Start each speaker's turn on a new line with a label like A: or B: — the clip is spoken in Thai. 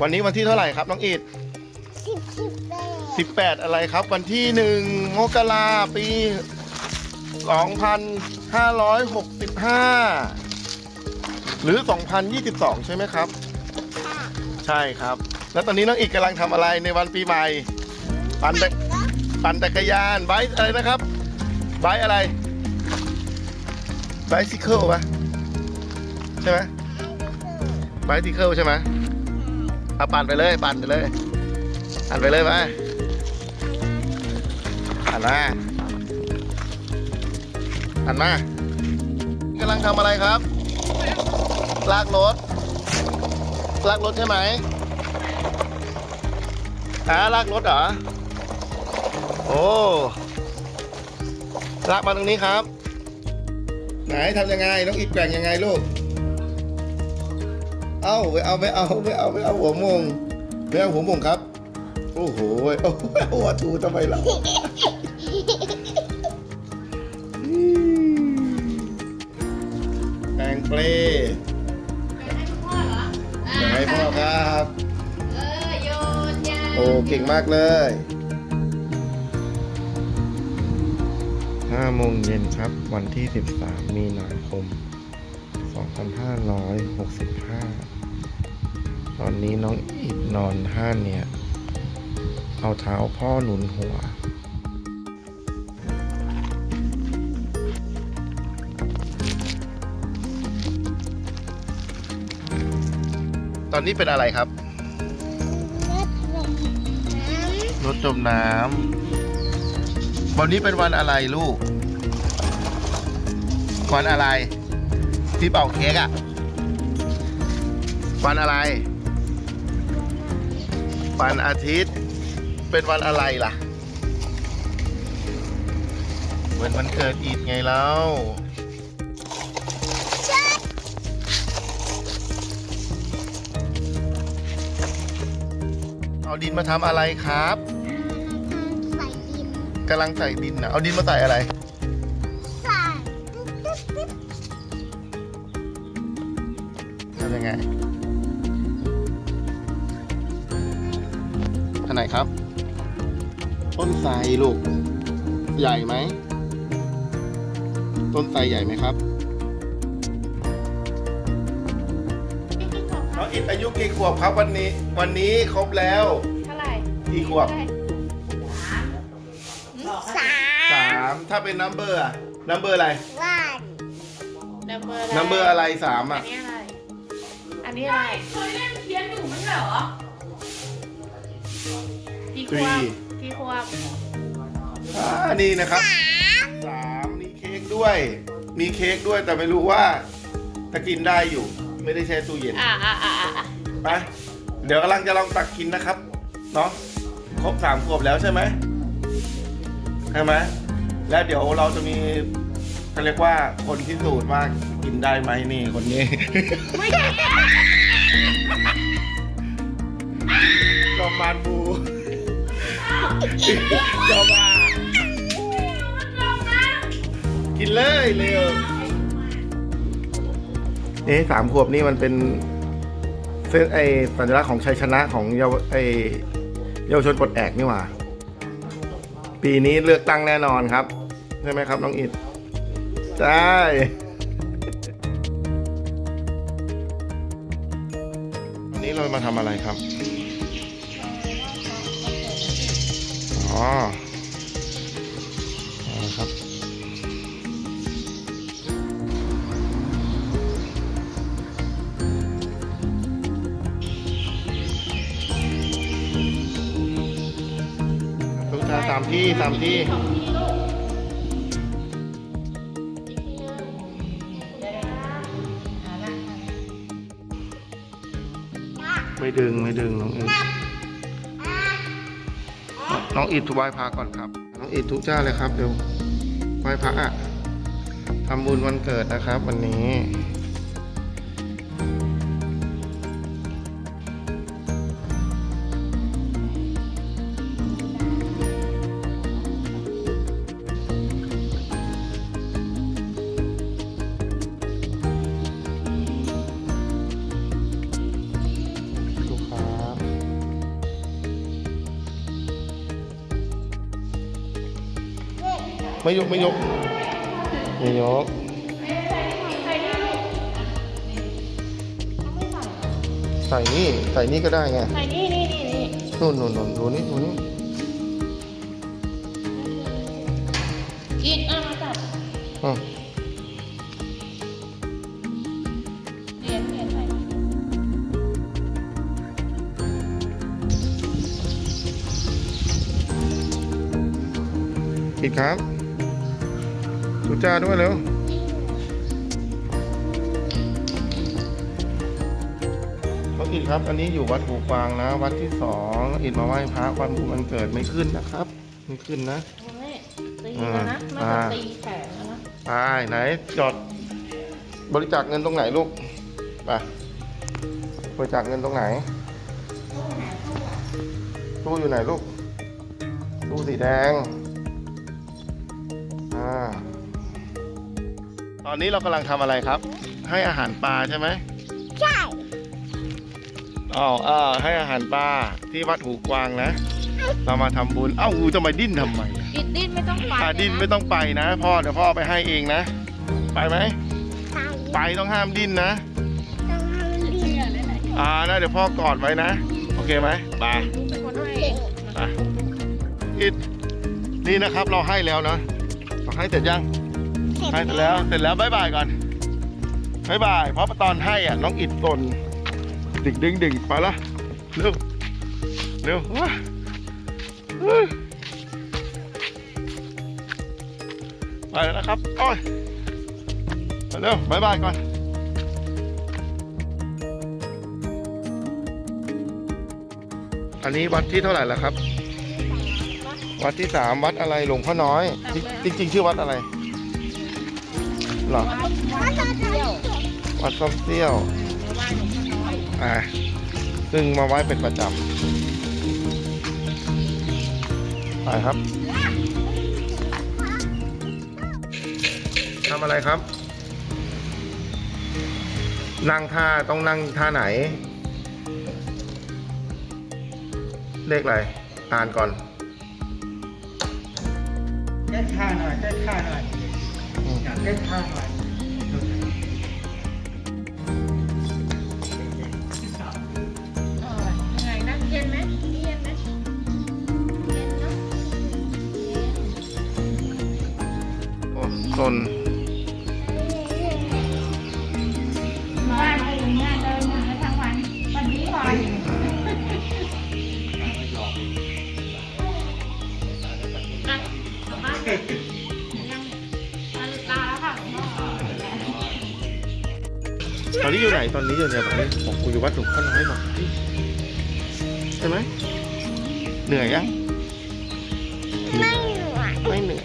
A: วันนี้วันที่เท่าไหร่ครับน้องอิด
B: สิบสิบแปด
A: สิบแปดอะไรครับ วันที่หนึ่งมกราปีสองพันห้าร้อยหกสิบห้าหรือสองพันยี่สิบสองใช่ไหมครับ
B: ค่ะ
A: ใช่ครับ แล้วตอนนี้น้องอิดกำลังทำอะไรในวันปีใหม่ ปั่นจักปั่นจักรยานไบค์อะไรนะครับไบค์อะไรไบซิเคิลปะใช่ไหมไบซิเคิลใช่ไหม เอาปั่นไปเลยปั่นไปเลยปั่นไปเลยไปปั่นมาปั่นมากำลังทำอะไรครับ ลากรถ ลากรถใช่ไหมอ่าลากรถเหรอ โอ้ลากมาตรงนี้ครับ ไหนทำยังไง น้องอีกแกว่งยังไงลูก เอาไปเอาไปเอาไปเอาไปเอาหัวมงไปเอาหัวมงครับ โอ้โหโอ้โหหัวถูทำไมล่ะแปลงเปล
C: ให้คุณพ่อเหรอ
A: อยากให้พ่อครับ
C: เออโยนยา
A: โอ้เก่งมากเลย5โมงเย็นครับ วันที่ 13 มีนาคม 2565 ตอนนี้น้องอิดนอนท่าเนี่ย เอาเท้าพ่อหนุนหัว ตอนนี้เป็นอะไรครับ
B: รถลงน้
A: รถจมน้ำวันนี้เป็นวันอะไรลูก วันอะไร ที่เป่าเค้กอะวันอะไร วันอาทิตย์ เป็นวันอะไรล่ะเหมือนวันเกิดอีดไงแล้วเอาดินมาทำอะไรครับำ
B: ใส่ดิน
A: กำลังใส่ดินนะเอาดินมาใส่อะไรำยังไงอันไหนครับ ต้นไทรลูก ใหญ่ไหม ต้นไทรใหญ่ไหมครับน้องอิดอายุกี่ขวบครับวันนี้ วันนี้ครบแล้ว
C: เท่าไหร่
A: กี่ขวบ
B: สา
A: สามถ้าเป็นนัมเบอร์อะนัมเบอร์อะไร
B: วัน
C: นัมเบอร์อะไร
A: นัมเบอร์อะไรสาม
C: อั
A: อะ
C: นนี้อะไร อันนี้อะไร
D: เคยเล่นเพี้ยนอยู่ไม่ใช่เหรอ
C: กี่ข
A: ทรี
C: วบกี่ขวบ
A: อ่านี่นะครับสามมีเค้กด้วย มีเค้กด้วยแต่ไม่รู้ว่าจะกินได้อยู่ ไม่ได้แช่ตู้เย็น
C: อ่าอ่าอ่าอ่า
A: ไปเดี๋ยวกำลังจะลองตักกินนะครับเนาะครบสามขวบแล้วใช่ไหมใช่ไหมแล้วเดี๋ยวเราจะมี เขาเรียกว่าคนพิสูจน์ว่ากินได้ไหมนี่คนนี้
C: ไม่ได้
A: จอมมานบูจอมมากินเลยเร็วเอ๊ะสามขวบนี่มันเป็นเส้นไอสัญลักษณ์ของชัยชนะของเยาวไอเยาวชนปลดแอกนี่หว่า ปีนี้เลือกตั้งแน่นอนครับ ใช่ไหมครับ น้องอิด ใช่วันนี้เรามาทำอะไรครับ อ๋อครับทุกท่าตามที่ตามที่ ไม่ดึงไม่ดึงน้องอิดน้องอิดถวายพระก่อนครับ น้องอิดทุกเจ้าเลยครับเดี๋ยวไหว้พระอะทำบุญวันเกิดนะครับ วันนี้ ไม่ยกไม่ยกไม่ยกใส่นี่ใส่นี่ก็ได้ไง
C: ใส่นี่นี่นี่นี่
A: นู่นนู่นนู่นดูนี่ดูนี่
C: กินอะมาจับ
A: อืม
C: เหรียญเหรียญใส่
A: อีกครับ ดูจ้าด้วยเร็วน้องอิดครับ อันนี้อยู่วัดหูกวางนะ วัดที่สองน้องอิดมาไหว้พระวันบุญวันเกิดไม่ขึ้นนะครับ ไม่ขึ้นนะ
C: ไม่ตีแล้วนะน่า
A: อ่า
C: จะตีแขนแล้วนะ
A: ไปไหนจอดบริจาคเงินตรงไหนลูกไปบริจาคเงินตรงไหนตู้อยู่ไหนลูกตู้สีแดงอ่า ตอนนี้เรากำลังทำอะไรครับ ให้อาหารปลาใช่ไหม
B: ใช่
A: อ๋ออ่าให้อาหารปลาที่วัดหูกวางนะ เรามาทำบุญเอ้าอูจะมาดิ้นทำไมอะ
C: กินดิ้นไม่ต้องไป
A: อ่าดิ้นไม่ต้องไปนะ พ่อเดี๋ยวพ่อไปให้เองนะ ไปไหม
B: ใช่
A: ไปต้องห้ามดิ้นนะ
B: ต้องให้มันดี
A: อ่านะเดี๋ยวพ่อกอดไว้นะ โอเคไหมไป
C: เป็นคนให้
A: ไปอิดนี่นะครับเราให้แล้วนะเราให้เสร็จยัง ให้เสร็จแล้วเสร็จแล้วบายบายก่อนบายบาย เพราะตอนให้อะน้องอิดตนดึงดึงดึงไปละเร็วเร็วไปแล้วนะครับโอ้ยไปเร็วบายบายก่อนอันนี้วัดที่เท่าไหร่แล้วครับ วัดที่สามวัดอะไรหลวงพ่อน้อย จริงๆ ชื่อวัดอะไร หรอ
B: วั
A: ดส้มเซี่ยว
C: ไม่ว่าหนูข้างน้อย
A: อ่าซึ่งมาไหว้เป็นประจำไปครับทำอะไรครับ นั่งท่าต้องนั่งท่าไหน เลขอะไร อ่านก่อน
E: เล่นท่าหน่อยเล่นท่าหน่อย ยากเล่นท่าหน่อย
C: เออยังไงนะเย็นไหมเย็นไหมเย็นเนาะ
A: โอ้น ตอนนี้อยู่ไหนตอนนี้อยู่เนี่ยตอนนี้กูอยู่วัดหลวงพ่อน้อยหอดใช่ไหมเหนื่อยยัง
B: ไม่
A: เหนื่อยไม่เหนื่อย